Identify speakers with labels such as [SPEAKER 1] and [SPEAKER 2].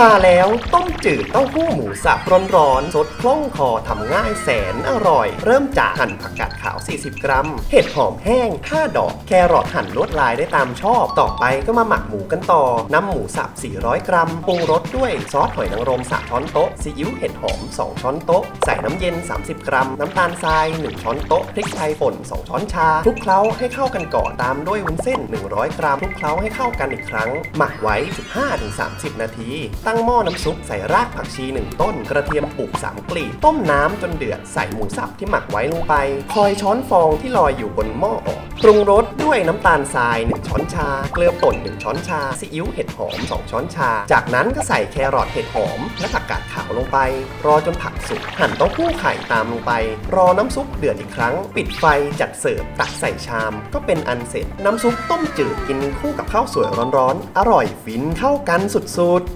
[SPEAKER 1] มาแล้วต้มจืดเต้าหู้หมูสับร้อนๆสดคล่องคอทำง่ายแสนอร่อย เริ่มจากหั่นผักกาดขาว 40 กรัม เห็ดหอมแห้ง5ดอก แครอทหั่นลวดลายได้ตามชอบ ต่อไปก็มาหมักหมูกันต่อน้ำหมูสับ 400 กรัม ปรุงรสด้วยซอสหอยนางรม 3 ช้อนโต๊ะ ซีอิ๊วเห็ดหอม 2 ช้อนโต๊ะ ใส่น้ำเย็น 30 กรัม น้ำตาลทราย 1 ช้อนโต๊ะ พริกไทยป่น 2 ช้อนชา คลุกเคล้าให้เข้ากันก่อน ตามด้วยวุ้นเส้น 100 กรัม คลุกเคล้าให้เข้ากันอีกครั้ง หมักไว้ 15-30 นาทีตั้งหม้อน้ำซุปใส่รากผักชี 1 ต้น กระเทียมปลูก3กลีบต้มน้ำจนเดือดใส่หมูสับที่หมักไว้ลงไป คอยช้อนฟองที่ลอยอยู่บนหม้อออก ปรุงรสด้วยน้ำตาลทราย 1 ช้อนชา เกลือป่น 1 ช้อนชา ซีอิ๊วเห็ดหอม 2 ช้อนชา จากนั้นก็ใส่แครอทเห็ดหอม และผักกาดขาวลงไป รอจนผักสุกหั่นเต้าหู้ไข่ตามลงไป รอน้ำซุปเดือดอีกครั้ง ปิดไฟจัดเสิร์ฟตักใส่ชาม ก็เป็นอันเสร็จ น้ำซุปต้มจืดกินคู่กับข้าวสวยร้อนๆอร่อยฟินเข้ากันสุดๆ